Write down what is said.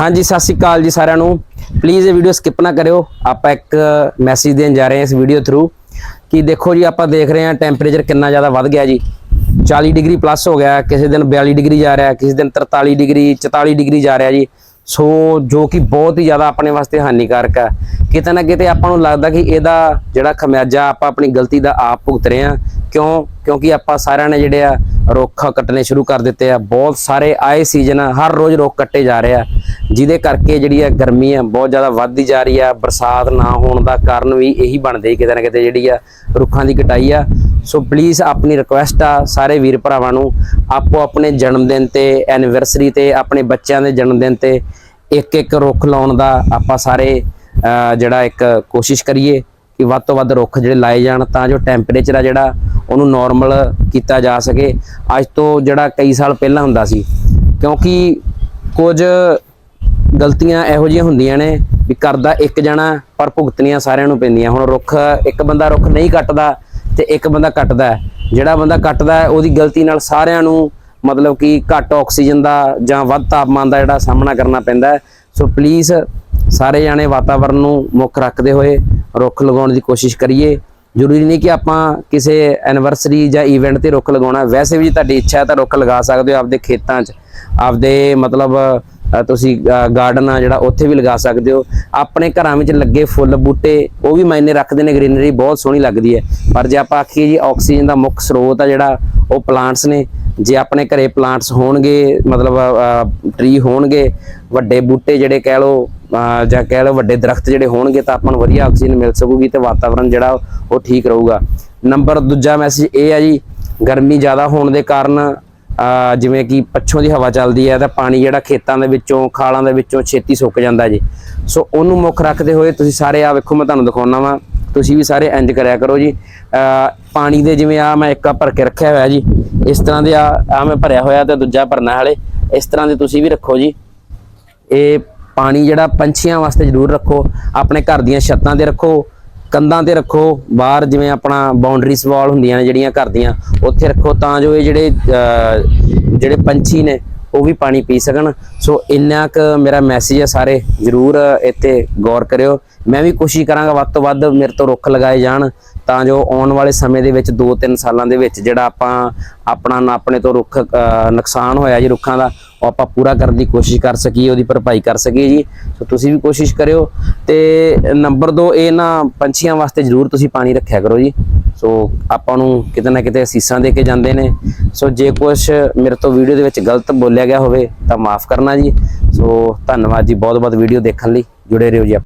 ਹਾਂਜੀ, ਸਤਿ ਸ਼੍ਰੀ ਅਕਾਲ ਜੀ ਸਾਰਿਆਂ ਨੂੰ। ਪਲੀਜ਼ ਇਹ ਵੀਡੀਓ ਸਕਿਪ ਨਾ ਕਰਿਓ। ਆਪਾਂ ਇੱਕ ਮੈਸੇਜ ਦੇਣ ਜਾ ਰਹੇ ਹਾਂ ਇਸ ਵੀਡੀਓ ਥਰੂ ਕਿ ਦੇਖੋ ਜੀ, ਆਪਾਂ ਦੇਖ ਰਹੇ ਹਾਂ ਟੈਂਪਰੇਚਰ ਕਿੰਨਾ ਜ਼ਿਆਦਾ ਵੱਧ ਗਿਆ ਜੀ। 40 ਡਿਗਰੀ ਪਲੱਸ ਹੋ ਗਿਆ, ਕਿਸੇ ਦਿਨ 42 ਡਿਗਰੀ ਜਾ ਰਿਹਾ, ਕਿਸੇ ਦਿਨ 43 ਡਿਗਰੀ 44 ਡਿਗਰੀ ਜਾ ਰਿਹਾ ਜੀ। ਸੋ ਜੋ ਕਿ ਬਹੁਤ ਹੀ ਜ਼ਿਆਦਾ ਆਪਣੇ ਵਾਸਤੇ ਹਾਨੀਕਾਰਕ ਹੈ। ਕਿਤੇ ਨਾ ਕਿਤੇ ਆਪਾਂ ਨੂੰ ਲੱਗਦਾ ਕਿ ਇਹਦਾ ਜਿਹੜਾ ਖਮਿਆਜਾ, ਆਪਾਂ ਆਪਣੀ ਗਲਤੀ ਦਾ ਆਪ ਭੁਗਤ ਰਹੇ ਹਾਂ। ਕਿਉਂ? ਕਿਉਂਕਿ ਆਪਾਂ ਸਾਰਿਆਂ ਨੇ ਜਿਹੜੇ ਆ ਰੁੱਖ ਕੱਟਣੇ ਸ਼ੁਰੂ ਕਰ ਦਿੱਤੇ ਆ। ਬਹੁਤ ਸਾਰੇ ਆਏ ਸੀਜ਼ਨ ਹਰ ਰੋਜ਼ ਰੁੱਖ ਕੱਟੇ ਜਾ ਰਹੇ ਆ। ਜਿਹਦੇ ਕਰਕੇ ਜਿਹੜੀ ਆ ਗਰਮੀ ਆ, ਬਹੁਤ ਜ਼ਿਆਦਾ ਵੱਧਦੀ ਜਾ ਰਹੀ ਆ। ਬਰਸਾਤ ਨਾ ਹੋਣ ਦਾ ਕਾਰਨ ਵੀ ਇਹੀ ਬਣਦੇ ਕਿਤੇ ਨਾ ਕਿਤੇ ਜਿਹੜੀ ਆ ਰੁੱਖਾਂ ਦੀ ਕਟਾਈ ਆ। ਸੋ ਪਲੀਜ਼ ਆਪਣੀ ਰਿਕੁਐਸਟ ਆ ਸਾਰੇ ਵੀਰ ਭਰਾਵਾਂ ਨੂੰ, ਆਪੋ ਆਪਣੇ ਜਨਮ ਦਿਨ ਤੇ ਐਨੀਵਰਸਰੀ ਤੇ, ਆਪਣੇ ਬੱਚਿਆਂ ਦੇ ਜਨਮ ਦਿਨ ਤੇ ਇੱਕ ਇੱਕ ਰੁੱਖ ਲਾਉਣ ਦਾ ਆਪਾਂ ਸਾਰੇ ਜਿਹੜਾ ਇੱਕ ਕੋਸ਼ਿਸ਼ ਕਰੀਏ। ਕਿ ਵੱਧ ਤੋਂ ਵੱਧ ਰੁੱਖ ਜਿਹੜੇ ਲਾਏ ਜਾਣ ਤਾਂ ਜੋ ਟੈਂਪਰੇਚਰ ਆ ਜਿਹੜਾ ਉਹਨੂੰ ਨਾਰਮਲ ਕੀਤਾ ਜਾ ਸਕੇ। ਅੱਜ ਤੋਂ ਜਿਹੜਾ ਕਈ ਸਾਲ ਪਹਿਲਾਂ ਹੁੰਦਾ ਸੀ, ਕਿਉਂਕਿ ਕੁਝ ਗਲਤੀਆਂ ਇਹੋ ਜਿਹੀਆਂ ਹੁੰਦੀਆਂ ਨੇ ਵੀ ਕਰਦਾ ਇੱਕ ਜਣਾ ਪਰ ਭੁਗਤਣੀਆਂ ਸਾਰਿਆਂ ਨੂੰ ਪੈਂਦੀਆਂ। ਹੁਣ ਰੁੱਖ, ਇੱਕ ਬੰਦਾ ਰੁੱਖ ਨਹੀਂ ਕੱਟਦਾ ਤੇ ਇੱਕ ਬੰਦਾ ਕੱਟਦਾ ਜਿਹੜਾ ਬੰਦਾ ਕੱਟਦਾ ਉਹਦੀ ਗਲਤੀ ਨਾਲ ਸਾਰਿਆਂ ਨੂੰ ਮਤਲਬ ਕਿ ਘੱਟ ਆਕਸੀਜਨ ਦਾ ਜਾਂ ਵੱਧ ਤਾਪਮਾਨ ਦਾ ਜਿਹੜਾ ਸਾਹਮਣਾ ਕਰਨਾ ਪੈਂਦਾ ਸੋ ਪਲੀਜ਼ ਸਾਰੇ ਜਾਣੇ ਵਾਤਾਵਰਨ ਨੂੰ ਮੁੱਖ ਰੱਖਦੇ ਹੋਏ ਰੁੱਖ ਲਗਾਉਣ ਦੀ ਕੋਸ਼ਿਸ਼ ਕਰੀਏ। ਜ਼ਰੂਰੀ ਨਹੀਂ ਕਿ ਆਪਾਂ ਕਿਸੇ ਐਨਵਰਸਰੀ ਜਾਂ ਇਵੈਂਟ ਤੇ ਰੁੱਖ ਲਗਾਉਣਾ। ਵੈਸੇ ਵੀ ਜੇ ਤੁਹਾਡੀ ਇੱਛਾ ਹੈ ਤਾਂ ਰੁੱਖ ਲਗਾ ਸਕਦੇ ਹੋ ਆਪਦੇ ਖੇਤਾਂ 'ਚ। ਆਪਦੇ ਮਤਲਬ ਤੁਸੀਂ ਗਾਰਡਨ ਆ ਜਿਹੜਾ, ਉੱਥੇ ਵੀ ਲਗਾ ਸਕਦੇ ਹੋ। ਆਪਣੇ ਘਰਾਂ ਵਿੱਚ ਲੱਗੇ ਫੁੱਲ ਬੂਟੇ, ਉਹ ਵੀ ਮਾਇਨੇ ਰੱਖਦੇ ਨੇ। ਗ੍ਰੀਨਰੀ ਬਹੁਤ ਸੋਹਣੀ ਲੱਗਦੀ ਹੈ। ਪਰ ਜੇ ਆਪਾਂ ਆਖੀਏ ਜੀ ਆਕਸੀਜਨ ਦਾ ਮੁੱਖ ਸਰੋਤ ਆ ਜਿਹੜਾ, ਉਹ ਪਲਾਂਟਸ ਨੇ। ਜੇ ਆਪਣੇ ਘਰੇ ਪਲਾਂਟਸ ਹੋਣਗੇ, ਮਤਲਬ ਟਰੀ ਹੋਣਗੇ, ਵੱਡੇ ਬੂਟੇ ਜਿਹੜੇ ਕਹਿ ਲਓ ਜਾਂ ਕਹਿ ਲਓ ਵੱਡੇ ਦਰਖਤ ਜਿਹੜੇ ਹੋਣਗੇ ਤਾਂ ਆਪਾਂ ਨੂੰ ਵਧੀਆ ਆਕਸੀਜਨ ਮਿਲ ਸਕੂਗੀ ਤੇ ਵਾਤਾਵਰਣ ਜਿਹੜਾ ਉਹ ਠੀਕ ਰਹੂਗਾ। ਨੰਬਰ ਦੂਜਾ ਮੈਸੇਜ ਇਹ ਆ ਜੀ, ਗਰਮੀ ਜ਼ਿਆਦਾ ਹੋਣ ਦੇ ਕਾਰਨ ਜਿਵੇਂ ਕਿ ਪੱਛੋਂ ਦੀ ਹਵਾ ਚੱਲਦੀ ਹੈ ਤਾਂ ਪਾਣੀ ਜਿਹੜਾ ਖੇਤਾਂ ਦੇ ਵਿੱਚੋਂ, ਖਾਲਾਂ ਦੇ ਵਿੱਚੋਂ ਛੇਤੀ ਸੁੱਕ ਜਾਂਦਾ ਜੀ। ਸੋ ਉਹਨੂੰ ਮੁੱਖ ਰੱਖਦੇ ਹੋਏ ਤੁਸੀਂ ਸਾਰੇ ਆ ਵੇਖੋ, ਮੈਂ ਤੁਹਾਨੂੰ ਦਿਖਾਉਣਾ ਵਾਂ। ਤੁਸੀਂ ਵੀ ਸਾਰੇ ਇੰਜ ਕਰਿਆ ਕਰੋ ਜੀ। ਅਹ ਪਾਣੀ ਦੇ ਜਿਵੇਂ ਆ ਮੈਂ ਇੱਕ ਆ ਭਰ ਕੇ ਰੱਖਿਆ ਹੋਇਆ ਜੀ, ਇਸ ਤਰ੍ਹਾਂ ਦੇ ਆ ਆ ਮੈਂ ਭਰਿਆ ਹੋਇਆ ਤੇ ਦੂਜਾ ਭਰਨਾ ਹਾਲੇ। ਇਸ ਤਰ੍ਹਾਂ ਦੇ ਤੁਸੀਂ ਵੀ ਰੱਖੋ ਜੀ। ਇਹ ਪਾਣੀ ਜਿਹੜਾ ਪੰਛੀਆਂ ਵਾਸਤੇ ਜ਼ਰੂਰ ਰੱਖੋ, ਆਪਣੇ ਘਰ ਦੀਆਂ ਛੱਤਾਂ ਤੇ ਰੱਖੋ, ਕੰਧਾਂ ਤੇ ਰੱਖੋ, ਬਾਹਰ ਜਿਵੇਂ ਆਪਣਾ ਬਾਉਂਡਰੀਜ਼ ਵਾਲ ਹੁੰਦੀਆਂ ਨੇ ਜਿਹੜੀਆਂ ਘਰ ਦੀਆਂ, ਉੱਥੇ ਰੱਖੋ ਤਾਂ ਜੋ ਇਹ ਜਿਹੜੇ ਜਿਹੜੇ ਪੰਛੀ ਨੇ, ਉਹ ਵੀ ਪਾਣੀ ਪੀ ਸਕਣ। ਸੋ ਇੰਨਾ ਕੁ ਮੇਰਾ ਮੈਸੇਜ ਹੈ ਸਾਰੇ, ਜ਼ਰੂਰ ਇੱਥੇ ਗੌਰ ਕਰਿਓ। ਮੈਂ ਵੀ ਕੋਸ਼ਿਸ਼ ਕਰਾਂਗਾ ਵੱਧ ਤੋਂ ਵੱਧ ਮੇਰੇ ਤੋਂ ਰੁੱਖ ਲਗਾਏ ਜਾਣ ਤਾਂ ਜੋ ਆਉਣ ਵਾਲੇ ਸਮੇਂ ਦੇ ਵਿੱਚ 2-3 ਸਾਲਾਂ ਦੇ ਵਿੱਚ ਜਿਹੜਾ ਆਪਾਂ ਆਪਣਾ ਆਪਣੇ ਤੋਂ ਰੁੱਖ ਨੁਕਸਾਨ ਹੋਇਆ ਜੀ ਰੁੱਖਾਂ ਦਾ, ਉਹ ਆਪਾਂ ਪੂਰਾ ਕਰਨ ਦੀ ਕੋਸ਼ਿਸ਼ ਕਰ ਸਕੀਏ, ਉਹਦੀ ਭਰਪਾਈ ਕਰ ਸਕੀਏ ਜੀ। ਸੋ ਤੁਸੀਂ ਵੀ ਕੋਸ਼ਿਸ਼ ਕਰਿਓ ਤੇ ਨੰਬਰ 2 ਇਹ ਨਾ ਪੰਛੀਆਂ ਵਾਸਤੇ ਜ਼ਰੂਰ ਤੁਸੀਂ ਪਾਣੀ ਰੱਖਿਆ ਕਰੋ ਜੀ। ਸੋ ਆਪਾਂ ਨੂੰ ਕਿਤੇ ਨਾ ਕਿਤੇ ਅਸੀਸਾਂ ਦੇ ਕੇ ਜਾਂਦੇ ਨੇ। ਸੋ ਜੇ ਕੁਝ ਮੇਰੇ ਤੋਂ ਵੀਡੀਓ ਦੇ ਵਿੱਚ ਗਲਤ ਬੋਲਿਆ ਗਿਆ ਹੋਵੇ ਤਾਂ ਮਾਫ ਕਰਨਾ ਜੀ। ਸੋ ਧੰਨਵਾਦ ਜੀ ਬਹੁਤ ਬਹੁਤ ਵੀਡੀਓ ਦੇਖਣ ਲਈ। ਜੁੜੇ ਰਹੋ ਜੀ